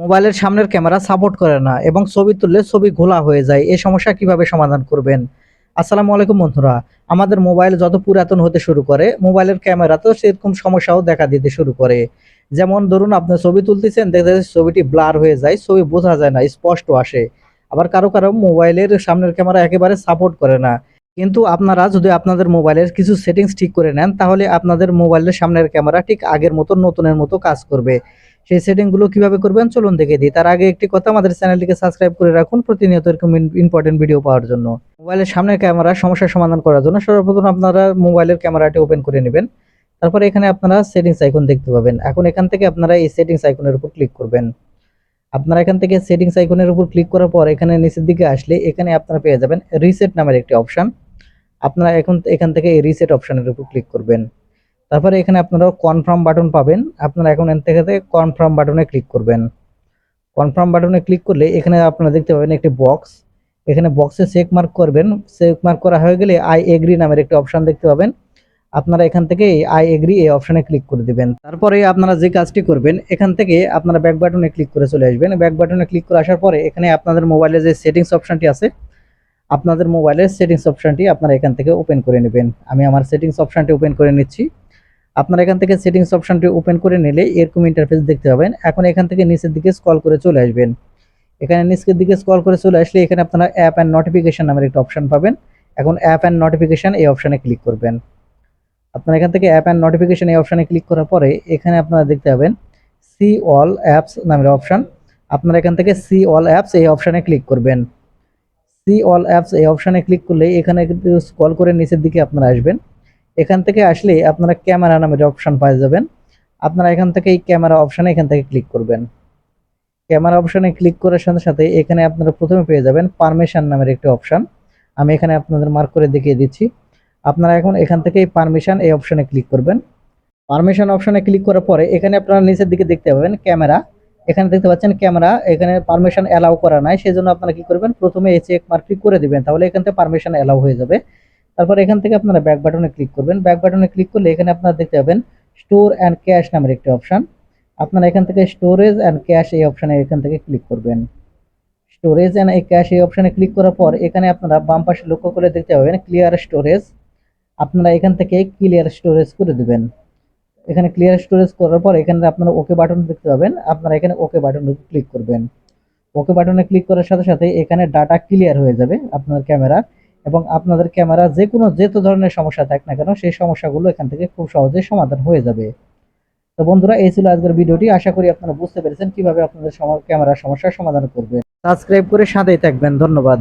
মোবাইলের সামনের camera support করে না এবং ছবি তুললে ছবি ঘোলা হয়ে যায়। এই সমস্যা কীভাবে সমাধান করবেন? আসসালামু আলাইকুম বন্ধুরা। আমাদের মোবাইল যত পুরাতন হতে শুরু করে, মোবাইলের ক্যামেরাতেও সেরকম সমস্যাও দেখা দিতে শুরু করে। যেমন ধরুন, আপনি ছবি তুলতেছেন দেখা যাচ্ছে ছবিটি ব্লার হয়ে যায়, ছবি বোঝা যায় না, স্পষ্ট আসে। আবার কারও কারও মোবাইলের সামনের ক্যামেরা একেবারে সাপোর্ট করে না। কিন্তু আপনারা যদি আপনাদের মোবাইলের কিছু সেটিংস ঠিক করে নেন, তাহলে আপনাদের মোবাইলের সামনের ক্যামেরা ঠিক আগের মতো, নতুনের মতো কাজ করবে। সেই সেটিংগুলো কীভাবে করবেন, চলুন দেখে দিই। তার আগে একটি কথা, আমাদের চ্যানেলটিকে সাবস্ক্রাইব করে রাখুন প্রতিনিয়ত এরকম ইম্পর্টেন্ট ভিডিও পাওয়ার জন্য। মোবাইলের সামনের ক্যামেরা সমস্যার সমাধান করার জন্য সর্বপ্রথম আপনারা মোবাইলের ক্যামেরাটি ওপেন করে নেবেন। তারপরে এখানে আপনারা সেটিংস আইকন দেখতে পাবেন। এখন এখান থেকে আপনারা এই সেটিংস আইকনের উপর ক্লিক করবেন। আপনারা এখান থেকে সেটিংস আইকনের উপর ক্লিক করার পর এখানে নিচের দিকে আসলে এখানে আপনারা পেয়ে যাবেন রিসেট নামের একটি অপশন আপনারা এখন এখান থেকে এই রিসেট অপশনের উপর ক্লিক করবেন। তারপরে এখানে আপনারা কনফার্ম বাটন পাবেন। আপনারা এখন এখান থেকে কনফার্ম বাটনে ক্লিক করবেন। কনফার্ম বাটনে ক্লিক করলে এখানে আপনারা দেখতে পাবেন একটি বক্স এখানে বক্সে চেক মার্ক করবেন। চেক মার্ক করা হয়ে গেলে আই এগ্রি নামের একটি অপশান দেখতে পাবেন। আপনারা এখান থেকে আই এগ্রি এই অপশানে ক্লিক করে দিবেন। তারপরে আপনারা যে কাজটি করবেন, এখান থেকে আপনারা ব্যাক বাটনে ক্লিক করে চলে আসবেন। ব্যাক বাটনে ক্লিক করে আসার পরে এখানে আপনাদের মোবাইলে যে সেটিংস অপশনটি আছে, আপনাদের মোবাইলের সেটিংস অপশনটি আপনারা এখান থেকে ওপেন করে নেবেন। আমি আমার সেটিংস অপশনটি ওপেন করে নিচ্ছি। আপনারা এখান থেকে সেটিংস অপশনটি ওপেন করে নিলে এরকম ইন্টারফেস দেখতে পাবেন। এখন এখান থেকে নিচের দিকে স্কল করে চলে আসবেন। এখানে নিচের দিকে স্কল করে চলে আসলে এখানে আপনারা অ্যাপ অ্যান্ড নোটিফিকেশন নামের একটা অপশন পাবেন। এখন অ্যাপ অ্যান্ড নোটিফিকেশন এই অপশানে ক্লিক করবেন। আপনারা এখান থেকে অ্যাপ অ্যান্ড নোটিফিকেশন এই অপশানে ক্লিক করার পরে এখানে আপনারা দেখতে পাবেন সি অল অ্যাপস নামের অপশন আপনারা এখান থেকে সি অল অ্যাপস এই অপশানে ক্লিক করবেন। সি অল অ্যাপস এই অপশানে ক্লিক করলে এখানে স্ক্রল করে নিচের দিকে আপনারা আসবেন। এখান থেকে আসলে আপনারা ক্যামেরা নামের অপশন পেয়ে যাবেন, আপনারা এখান থেকে এই ক্যামেরা অপশনে এখান থেকে ক্লিক করবেন। ক্যামেরা অপশনে ক্লিক করার সাথে সাথে এখানে আপনারা প্রথমে পেয়ে যাবেন পারমিশন নামের একটি অপশন আমি এখানে আপনাদের মার্ক করে দেখিয়ে দিচ্ছি। আপনারা এখন এখান থেকে এই পারমিশন এই অপশনে ক্লিক করবেন পারমিশন অপশনে ক্লিক করার পরে এখানে আপনারা নিচের দিকে দেখতে পাবেন ক্যামেরা। এখানে দেখতে পাচ্ছেন ক্যামেরা, এখানে পারমিশন অ্যালাউ করা নাই। সেজন্য আপনারা কি করবেন? প্রথমে এই চেক মার্কটি করে দিবেন। তাহলে এখান থেকে পারমিশন অ্যালাউ হয়ে যাবে। তারপর এখান থেকে আপনারা ব্যাক বাটনে ক্লিক করবেন। ব্যাক বাটনে ক্লিক করলে এখানে আপনারা দেখতে পাবেন স্টোর অ্যান্ড ক্যাশ নামের একটি অপশন আপনারা এখান থেকে স্টোরেজ অ্যান্ড ক্যাশ এই অপশনে এখান থেকে ক্লিক করবেন। স্টোরেজ অ্যান্ড এই ক্যাশ এই অপশনে ক্লিক করার পর এখানে আপনারা বাম পাশে লক্ষ্য করে দেখতে পাবেন ক্লিয়ার স্টোরেজ আপনারা এখান থেকে ক্লিয়ার স্টোরেজ করে দেবেন। এখানে ক্লিয়ার স্টোরেজ করার পর এখানে আপনারা ওকে বাটন দেখতে পাবেন। আপনারা এখানে ওকে বাটনে ক্লিক করবেন। ওকে বাটনে ক্লিক করার সাথে সাথে এখানে ডাটা ক্লিয়ার হয়ে যাবে আপনার ক্যামেরার এবং আপনাদের ক্যামেরা যে কোনো যেত ধরনের সমস্যা থাক না কেন, সেই সমস্যাগুলো এখান থেকে খুব সহজে সমাধান হয়ে যাবে। তো বন্ধুরা, এই ছিল আজকের ভিডিওটি। আশা করি আপনারা বুঝতে পেরেছেন কীভাবে আপনাদের ক্যামেরা সমস্যার সমাধান করবেন। সাবস্ক্রাইব করে সাথেই থাকবেন। ধন্যবাদ।